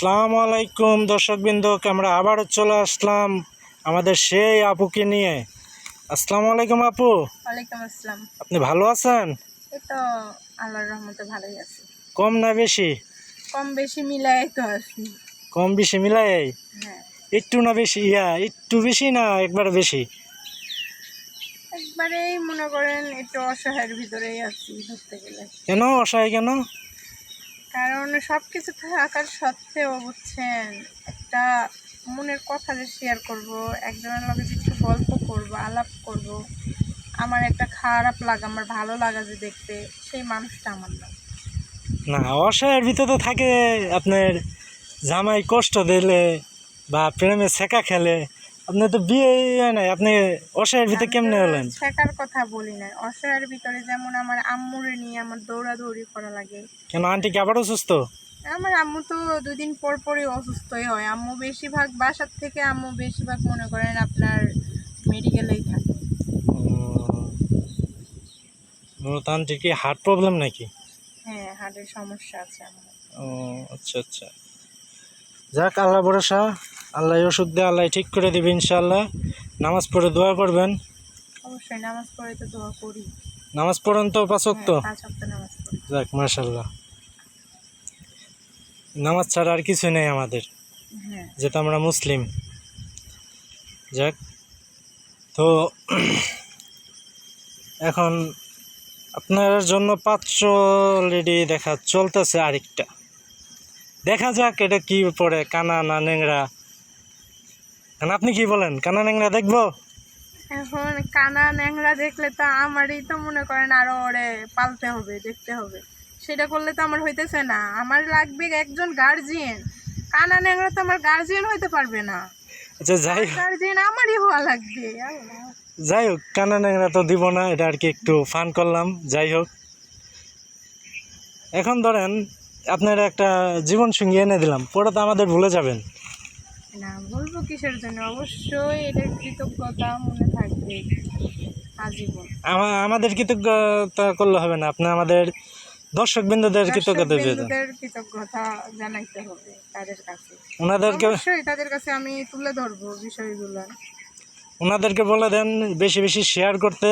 আসসালামু আলাইকুম দর্শকবৃন্দ আমরা আবারও চলে আসলাম আমাদের সেই আপুকে নিয়ে। আসসালামু আলাইকুম আপু। ওয়ালাইকুম আসসালাম। আপনি ভালো আছেন? এই তো আল্লাহর রহমতে ভালোই আছি। কম না বেশি? কম বেশি মিলাই তো আছি কম বেশি মিলাই হ্যাঁ। একটু না বেশি? ইয়া একটু বেশি না একবার বেশি? একবারেই মনে করেন একটু অসহায়ের ভিতরেই আছি ধরতে গেলে। কেন? অসহায় কেন? কারণ সব কিছু থাকার সত্ত্বেও বুঝছেন, একটা মনের কথা যে শেয়ার করব, একজনের লগে যে একটু গল্প করব, আলাপ করব, আমার একটা খারাপ লাগা, আমার ভালো লাগা যে দেখতে, সেই মানুষটা আমার না। না, অসহায়ের ভিতরে তো থাকে আপনার জামাই কষ্ট দিলে বা প্রেমে শেখা খেলে আপনার তো বিয়ে নাই আপনি অসহায়ের ভিতরে কেমনে হলেন? শেখার কথা বলি না অসহায়ের ভিতরে যেমন আমার আম্মুরে নিয়ে আমার দৌড়াদৌড়ি করা লাগে। কেন আন্টি কি আবারও সুস্থ আমার আম্মু তো দুদিন পর পরই অসুস্থই হয়। আম্মু বেশিরভাগ বাসার থেকে আম্মু বেশিরভাগ মনে করেন আপনার মেডিকেলেই থাকে। আন্টি কি হার্ট প্রবলেম নাকি? হ্যাঁ হার্টের সমস্যা আছে আম্মু ও আচ্ছা আচ্ছা। যাক আল্লাহ ভরসা আল্লাহ ওষুধ দিয়ে আল্লাহ ঠিক করে দিবে ইনশাল্লাহ নামাজ পড়ে দোয়া করবেন? অবশ্যই নামাজ পড়ে তো দোয়া করি। নামাজ পড়েন তো হ্যাঁ, পাঁচ সপ্তাহ যাক মার্শাল্লাহ নামাজ ছাড়া আর কিছু নেই আমাদের হ্যাঁ। যেহেতু আমরা মুসলিম। যাক তো এখন আপনার জন্য পাঁচশো অলরেডি দেখা চলতেছে আরেকটা। দেখা যাক এটা কি পড়ে কানা না নেংরা এখন আপনি কি বলেন? কানা নেংরা দেখব? এখন কানা ন্যাংরা দেখলে তো আমারই তো মনে করেন আরও ওরে পালতে হবে দেখতে হবে। সেটা করলে তো আমার হইতেছে না। আমার লাগবে একজন গার্জিয়ান কানা ন্যাংরা তো আমার গার্জিয়ান হইতে পারবে না। আচ্ছা যাই গার্জিয়ান আমারই হওয়া লাগবে। যাই হোক কানা ন্যাংরা তো দিব না এটা আর কি একটু ফান করলাম যাই হোক। এখন ধরেন আপনার একটা জীবন সঙ্গী এনে দিলাম পরে তো আমাদের ভুলে যাবেন। না বলব কিসের জন্য? অবশ্যই এটার কৃতজ্ঞতা মনে থাকবে আজীবন। আমাদের কৃতজ্ঞতা করলে হবে না আপনি আমাদের দর্শক বিন্দুদের কৃতজ্ঞতা কৃতজ্ঞতা জানাইতে হবে তাদের কাছে। ওনাদেরকে অবশ্যই তাদের কাছে আমি তুলে ধরবো বিষয়গুলো। ওনাদেরকে বলে দেন বেশি বেশি শেয়ার করতে।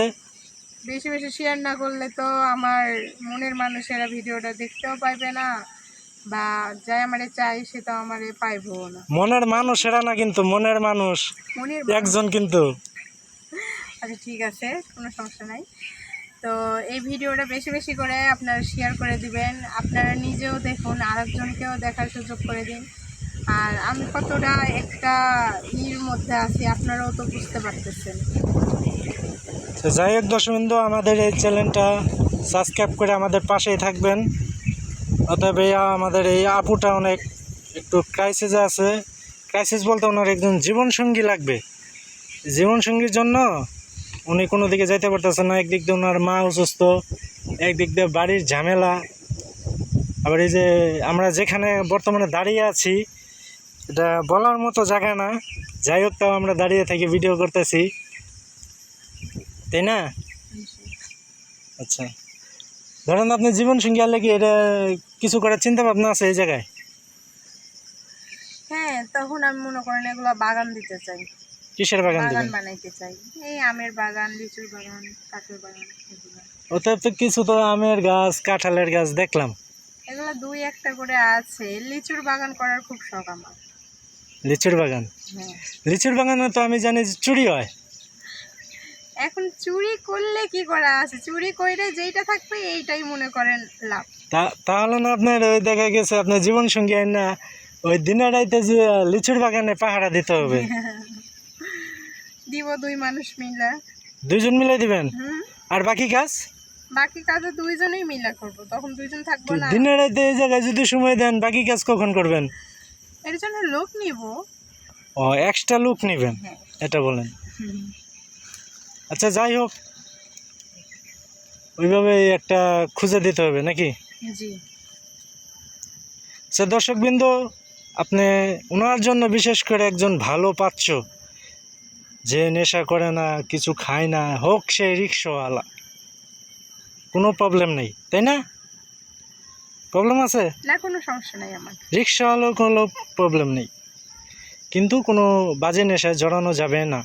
বেশি বেশি শেয়ার না করলে তো আমার মনের মানুষেরা ভিডিওটা দেখতেও পাইবে না বা যাই আমারে চাই সেটা আমারে পাইবো না। মনের মানুষেরা না কিন্তু মনের মানুষ। মনের একজন কিন্তু। আচ্ছা ঠিক আছে কোনো সমস্যা নাই। তো এই ভিডিওটা বেশি বেশি করে আপনারা শেয়ার করে দিবেন। আপনারা নিজেও দেখুন আরেকজনকেও দেখার সুযোগ করে দিন। আর আমি কতটা একটা ইর মধ্যে আছি আপনারাও তো বুঝতে পারতেছেন। তো যাই হোক দর্শকবৃন্দ, আমাদের এই চ্যানেলটা সাবস্ক্রাইব করে আমাদের পাশেই থাকবেন। অতএব আমাদের এই আপুটা অনেক একটু ক্রাইসিসে আছে। ক্রাইসিস বলতে ওনার একজন জীবনসঙ্গী লাগবে। জীবনসঙ্গীর জন্য উনি কোনো দিকে যাইতে পারতেছেন না। একদিক দিয়ে ওনার মা অসুস্থ, একদিক দিয়ে বাড়ির ঝামেলা। আবার এই যে আমরা যেখানে বর্তমানে দাঁড়িয়ে আছি, এটা বলার মতো জায়গা না। যাই হোক, তাও আমরা দাঁড়িয়ে থেকে ভিডিও করতেছি। তাই না? আচ্ছা। ধরেন আপনি জীবন সঙ্গী আনলে কি এটা কিছু করার চিন্তা ভাবনা আছে এই জায়গায়? হ্যাঁ তখন আমি মনে করেন এগুলো বাগান দিতে চাই। কিসের বাগান বাগান বানাইতে চাই। এই আমের বাগান লিচুর বাগান কাঠের বাগান ওতে তো কিছু তো আমের গাছ কাঁঠালের গাছ দেখলাম। এগুলো দুই একটা করে আছে। লিচুর বাগান করার খুব শখ আমার। লিচুর বাগান? হ্যাঁ। লিচুর বাগানে তো আমি জানি চুরি হয়। এখন চুরি করলে কি করা আছে? চুরি কইরে যেইটা থাকবে এইটাই মনে করেন লাভ। তাহলে না আপনার ওই দেখা গেছে আপনার জীবন সঙ্গী আইন না ওই দিনের রাইতে যে লিচুর বাগানে পাহারা দিতে হবে। দিব দুই মানুষ মিলা। দুইজন মিলে দিবেন? আর বাকি কাজ? বাকি কাজও দুইজনেই মিলা করব তখন দুইজন থাকব না। দিনের রাইতে এই জায়গায় যদি সময় দেন বাকি কাজ কখন করবেন? এর জন্য লোক নিব। ও এক্সট্রা লোক নেবেন হ্যাঁ। এটা বলেন। আচ্ছা যাই হোক। ওইভাবে একটা খুঁজে দিতে হবে নাকি? জি। আচ্ছা দর্শকবৃন্দ আপনি ওনার জন্য বিশেষ করে একজন ভালো পাচ্ছ যে নেশা করে না কিছু খায় না হোক সে রিক্সাওয়ালা। কোনো প্রবলেম নেই তাই না? প্রবলেম আছে? না কোনো সমস্যা নাই আমার। রিক্সা হলেও কোনো প্রবলেম নেই। কিন্তু কোনো বাজে নেশায় জড়ানো যাবে না।